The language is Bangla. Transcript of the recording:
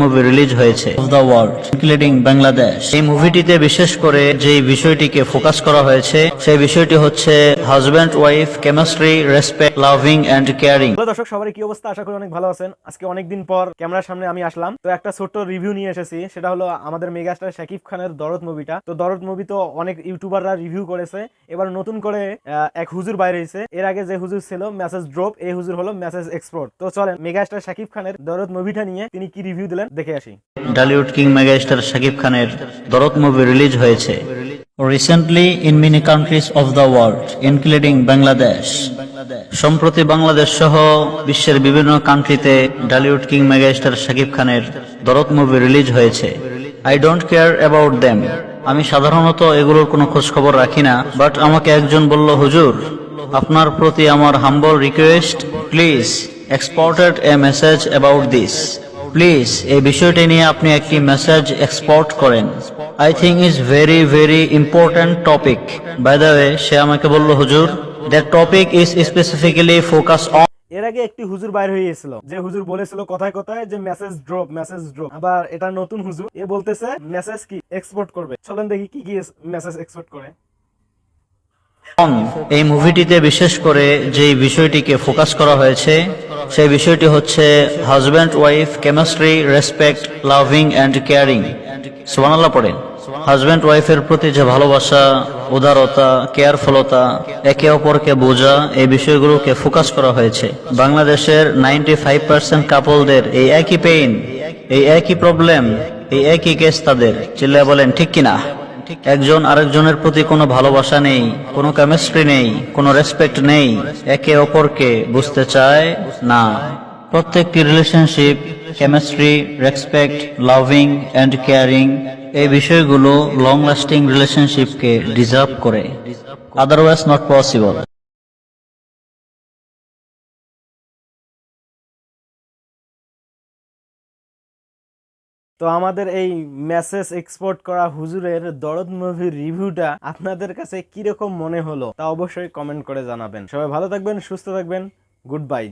মুভি রিলিজ হয়েছে of the world including Bangladesh এই মুভিটিতে বিশেষ করে যে বিষয়টিকে ফোকাস করা হয়েছে, সেই বিষয়টি হচ্ছে husband wife chemistry respect loving and caring দর্শক কি অবস্থা? আশা করি অনেক ভালো আছেন। আজকে পর ক্যামেরার সামনে আমি আসলাম। তো একটা ছোট্ট রিভিউ নিয়ে এসেছি, সেটা হলো আমাদের মেগাস্টার শাকিব খানের দরদ মুভিটা তো দরদ মুভি তো অনেক ইউটিউবাররা রিভিউ করেছে। এবার নতুন করে এক হুজুর বাইরে হয়েছে এর আগে যে হুজুর ছিল মেসেজ ড্রপ এই হুজুর হলো মেসেজ এক্সপোর্ট তো চলেন মেগাস্টার শাকিব খানের দরদ মুভিটা নিয়ে তিনি কি রিভিউ দিলেন, দেখে আসি। ডালিউড কিং মেগাস্টার শাকিব খানের দরদ মুভি রিলিজ হয়েছে। Recently in many countries of the world including Bangladesh সম্প্রতি বাংলাদেশ সহ বিশ্বের বিভিন্ন কান্ট্রিতে ডালিউড কিং মেগাস্টার শাকিব খানের দরদ মুভি রিলিজ হয়েছে। I don't care about them আমি সাধারণত এগুলোর কোনো খোঁজ খবর রাখি না বাট আমাকে একজন বলল, হুজুর, আপনার প্রতি আমার humble request please exported a message about this please এই বিষয়টি নিয়ে আপনি একটি মেসেজ এক্সপোর্ট করেন। I think is very very important topic by the way সে আমাকে বলল হুজুর that topic is specifically focus on এর আগে একটি হুজুর বাইর হয়ে গেছিল যে হুজুর বলেছিল কথায় কথায় যে মেসেজ ড্রপ মেসেজ ড্রপ আবার এটা নতুন হুজুর এ বলতেছে মেসেজ কি? এক্সপোর্ট করবে। চলেন দেখি কি কি মেসেজ এক্সপোর্ট করে। এই মুভিটিতে বিশেষ করে যে বিষয়টিকে ফোকাস করা হয়েছে সেই বিষয়টি হচ্ছে husband wife chemistry respect loving and caring সুবহানাল্লাহ পড়েন। হাজব্যান্ড ওয়াইফের প্রতি যে ভালোবাসা, উদারতা কেয়ারফুলতা একে অপরকে বোঝা, এই বিষয়গুলোকে ফোকাস করা হয়েছে। বাংলাদেশের নাইনটি ফাইভ পার্সেন্ট কাপলদের এই একই পেইন এই একই প্রবলেম এই একই কেস তাদের। চিল্লায় বলেন, ঠিক কিনা? একজন আরেকজনের প্রতি কোনো ভালোবাসা নেই, কোনো কেমিস্ট্রি নেই, কোনো রেসপেক্ট নেই, একে অপরকে বুঝতে চায় না। প্রত্যেকটি relationship chemistry respect loving and caring এই বিষয়গুলো লং লাস্টিং রিলেশনশিপকে ডিজার্ভ করে। আদারওয়াইজ নট পসিবল তো আমাদের এই মেসেজ এক্সপোর্ট করা হুজুরের দরদ মুভির রিভিউটা আপনাদের কাছে কীরকম মনে হলো তা অবশ্যই কমেন্ট করে জানাবেন। সবাই ভালো থাকবেন, সুস্থ থাকবেন গুড বাই